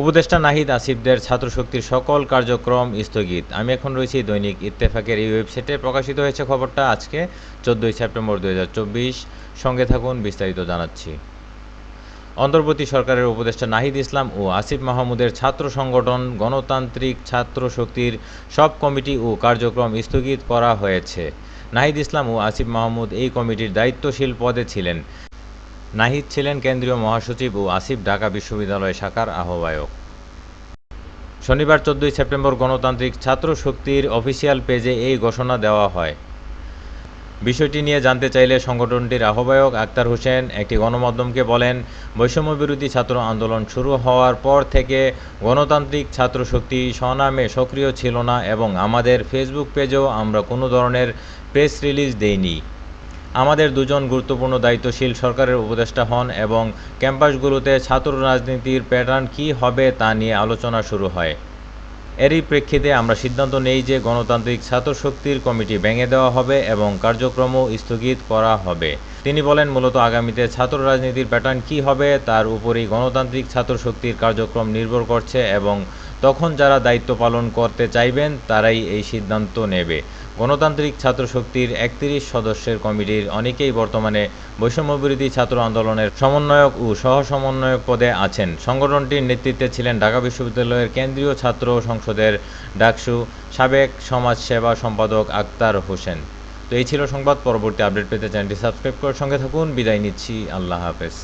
উপদেষ্টা নাহিদ আসিফদের ছাত্রশক্তির সকল কার্যক্রম স্থগিত। আমি এখন রয়েছি দৈনিক ইত্তেফাকের এই ওয়েবসাইটে। প্রকাশিত হয়েছে খবরটা আজকে, চোদ্দোই সেপ্টেম্বর দুই হাজার চব্বিশ। সঙ্গে থাকুন, বিস্তারিত জানাচ্ছি। অন্তর্বর্তী সরকারের উপদেষ্টা নাহিদ ইসলাম ও আসিফ মাহমুদের ছাত্র সংগঠন, গণতান্ত্রিক ছাত্র শক্তির সব কমিটি ও কার্যক্রম স্থগিত করা হয়েছে। নাহিদ ইসলাম ও আসিফ মাহমুদ এই কমিটির দায়িত্বশীল পদে ছিলেন। নাহিদ ছিলেন কেন্দ্রীয় মহাসচিব ও আসিফ ঢাকা বিশ্ববিদ্যালয় শাখার আহ্বায়ক। শনিবার চোদ্দই সেপ্টেম্বর গণতান্ত্রিক ছাত্র শক্তির অফিসিয়াল পেজে এই ঘোষণা দেওয়া হয়। বিষয়টি নিয়ে জানতে চাইলে সংগঠনটির আহ্বায়ক আক্তার হোসেন একটি গণমাধ্যমকে বলেন, বৈষম্যবিরোধী ছাত্র আন্দোলন শুরু হওয়ার পর থেকে গণতান্ত্রিক ছাত্র শক্তি স্বনামে সক্রিয় ছিল না এবং আমাদের ফেসবুক পেজেও আমরা কোনো ধরনের প্রেস রিলিজ দেইনি। আমাদের দুজন গুরুত্বপূর্ণ দায়িত্বশীল সরকারের উপদেষ্টা হন এবং ক্যাম্পাসগুলোতে ছাত্র রাজনীতির প্যাটার্ন কী হবে তা নিয়ে আলোচনা শুরু হয়। এরই প্রেক্ষিতে আমরা সিদ্ধান্ত নেই যে গণতান্ত্রিক ছাত্র শক্তির কমিটি ভেঙে দেওয়া হবে এবং কার্যক্রমও স্থগিত করা হবে। তিনি বলেন, মূলত আগামীতে ছাত্র রাজনীতির প্যাটার্ন কী হবে তার উপরই গণতান্ত্রিক ছাত্র শক্তির কার্যক্রম নির্ভর করছে এবং তখন যারা দায়িত্ব পালন করতে চাইবেন, তারাই এই সিদ্ধান্ত নেবে। গণতান্ত্রিক ছাত্র শক্তির একত্রিশ সদস্যের কমিটির অনেকেই বর্তমানে বৈষম্যবিরোধী ছাত্র আন্দোলনের সমন্বয়ক ও সহ সমন্বয়ক পদে আছেন। সংগঠনটির নেতৃত্বে ছিলেন ঢাকা বিশ্ববিদ্যালয়ের কেন্দ্রীয় ছাত্র সংসদের ডাকসু সাবেক সমাজ সেবা সম্পাদক আক্তার হোসেন। তো এই ছিল সংবাদ। পরবর্তী আপডেট পেতে চ্যানেলটি সাবস্ক্রাইব করার সঙ্গে থাকুন। বিদায় নিচ্ছি। আল্লাহ হাফেজ।